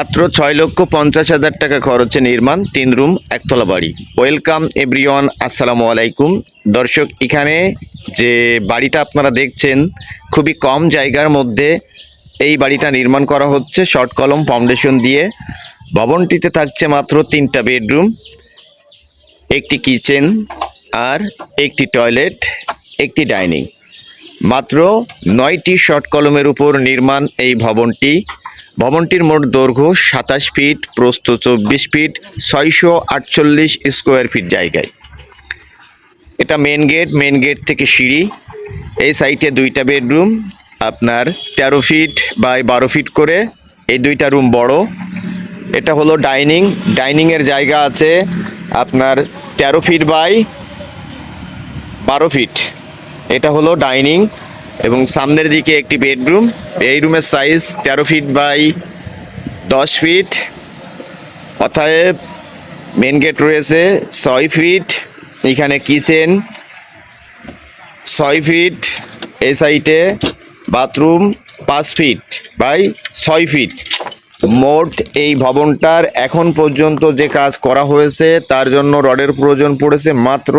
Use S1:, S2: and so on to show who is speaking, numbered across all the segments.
S1: মাত্র ছয় লক্ষ পঞ্চাশ হাজার টাকা খরচে নির্মাণ, তিন রুম, একতলা বাড়ি। ওয়েলকাম এভরিওয়ান, আসসালামু আলাইকুম। দর্শক, এখানে যে বাড়িটা আপনারা দেখছেন, খুবই কম জায়গার মধ্যে এই বাড়িটা নির্মাণ করা হচ্ছে, শর্ট কলম ফাউন্ডেশন দিয়ে। ভবনটিতে থাকছে মাত্র তিনটা বেডরুম, একটি কিচেন আর একটি টয়লেট, একটি ডাইনিং। মাত্র নয়টি শর্ট কলমের উপর নির্মাণ এই ভবনটি। ভবনটির মোট দৈর্ঘ্য সাতাশ ফিট, প্রস্থ চব্বিশ ফিট, ছয়শো আটচল্লিশ স্কোয়ার ফিট জায়গায়। এটা মেন গেট মেন গেট থেকে সিঁড়ি। এই সাইটে দুইটা বেডরুম আপনার তেরো ফিট বাই বারো ফিট করে এই দুইটা রুম বড়। এটা হলো ডাইনিং ডাইনিংয়ের জায়গা আছে আপনার তেরো ফিট বাই বারো ফিট। এটা হলো ডাইনিং এবং সামনের দিকে একটি বেডরুম। এই রুমের সাইজ তেরো ফিট বাই দশ ফিট। অতএব মেন গেট রয়েছে ছয় ফিট। এখানে কিচেন ছয় ফিট। এই সাইডে বাথরুম পাঁচ ফিট বাই ছয় ফিট। মোট এই ভবনটার এখন পর্যন্ত যে কাজ করা হয়েছে, তার জন্য রডের প্রয়োজন পড়েছে মাত্র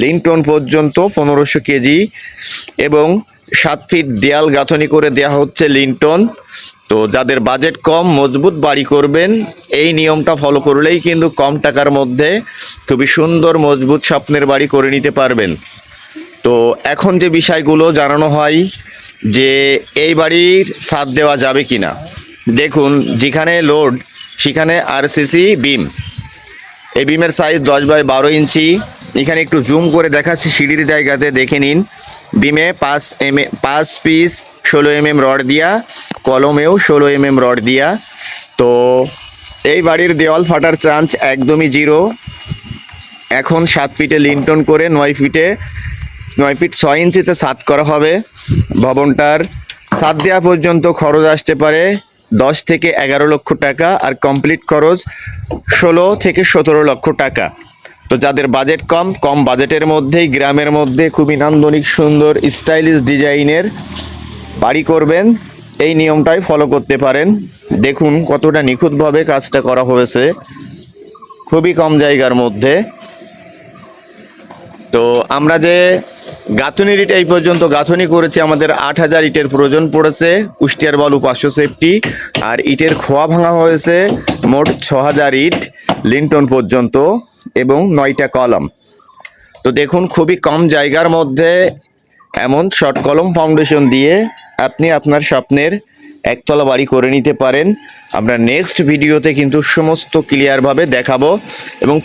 S1: লিন্টন পর্যন্ত পনেরোশো কেজি। এবং সাত ফিট দেয়াল গাঁথনি করে দেয়া হচ্ছে লিন্টন। তো যাদের বাজেট কম, মজবুত বাড়ি করবেন, এই নিয়মটা ফলো করলেই কিন্তু কম টাকার মধ্যে খুবই সুন্দর, মজবুত স্বপ্নের বাড়ি করে নিতে পারবেন। তো এখন যে বিষয়গুলো জানানো হয় যে এই বাড়ির সাথ দেওয়া যাবে কি না দেখুন যেখানে লোড, সেখানে আরসিসি বিম এই বিমের সাইজ দশ বাই বারো ইঞ্চি। এখানে একটু জুম করে দেখাচ্ছি সিঁড়ির জায়গাতে, দেখে নিন। বিমে পাঁচ এম পাঁচ পিস ষোলো এম এম রড দিয়া, কলমেও ষোলো এম এম রড দিয়া। তো এই বাড়ির দেওয়াল ফাটার চান্স একদমই জিরো। এখন সাত ফিটে লিন্টন করে নয় ফিটে, নয় ফিট ছয় ইঞ্চিতে ছাদ করা হবে। ভবনটার ছাদ দেওয়া পর্যন্ত খরচ আসতে পারে দশ থেকে এগারো লক্ষ টাকা আর কমপ্লিট খরচ ষোলো থেকে সতেরো লক্ষ টাকা। তো যাদের বাজেট কম কম বাজেটের মধ্যেই গ্রামের মধ্যে খুবই নান্দনিক, সুন্দর স্টাইলিশ ডিজাইনের বাড়ি করবেন, এই নিয়মটাই ফলো করতে পারেন। দেখুন কতটা নিখুঁতভাবে কাজটা করা হয়েছে। খুবই কম জায়গার মধ্যে। তো আমরা যে গাঁথনির ইট এই পর্যন্ত গাঁথনি করেছি, আমাদের আট হাজার ইটের প্রয়োজন পড়েছে। কুষ্টিয়ার বালু পাঁচশো সেফটি আর ইটের খোয়া ভাঙা হয়েছে মোট ছ হাজার ইট লিন্টন পর্যন্ত। এবং নয়টা কলম। তো দেখুন, খুবই কম জায়গার মধ্যে এমন শর্ট কলম ফাউন্ডেশন দিয়ে আপনি আপনার স্বপ্নের একতলা বাড়ি করে নিতে পারেন। আমরা নেক্সট ভিডিওতে কিন্তু সমস্ত ক্লিয়ারভাবে দেখাবো এবং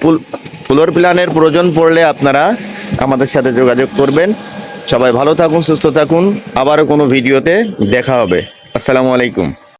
S1: ফ্লোর প্ল্যানের প্রয়োজন পড়লে আপনারা আমাদের সাথে যোগাযোগ করবেন। সবাই ভালো থাকুন, সুস্থ থাকুন। আবারও কোনো ভিডিওতে দেখা হবে। আসসালামু আলাইকুম।